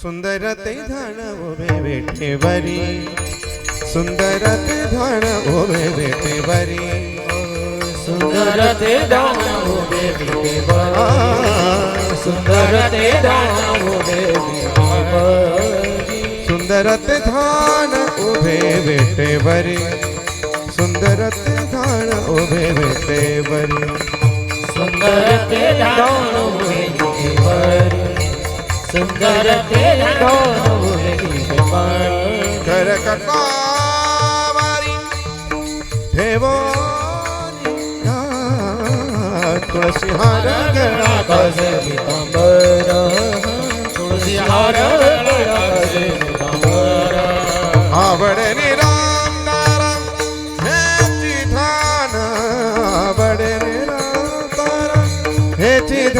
सुंदरत धन ओवे बेटे बरी सुंदरत धन ओवे बेटे बरी सुंदरत धन ओवे बेटे बरी सुंदरत धन ओवे बेटे बरी सुंदरत धन ओवे बेटे बरी सुंदरत धन ओवे बेटे बरी सुंदरत धन ओवे बेटे સુંદર તેરો ઘર કરતા મારી ઠેવો તુલસી હાર ગળા તુલસી હાર ગળા કસ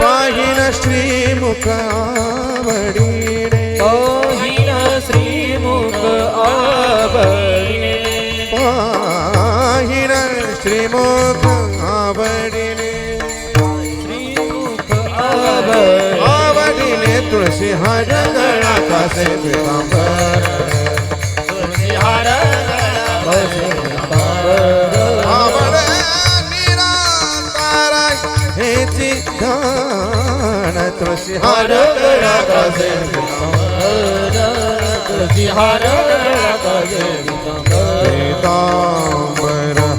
पाहिन श्री मुकावडीने पाहिन श्री मुख आवडीने पाहिन श्री मुख आवडीने श्री मुख आवडीने तुळशी हर गणा कासे तुळशी हर गणा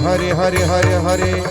हरे हरे हरे हरे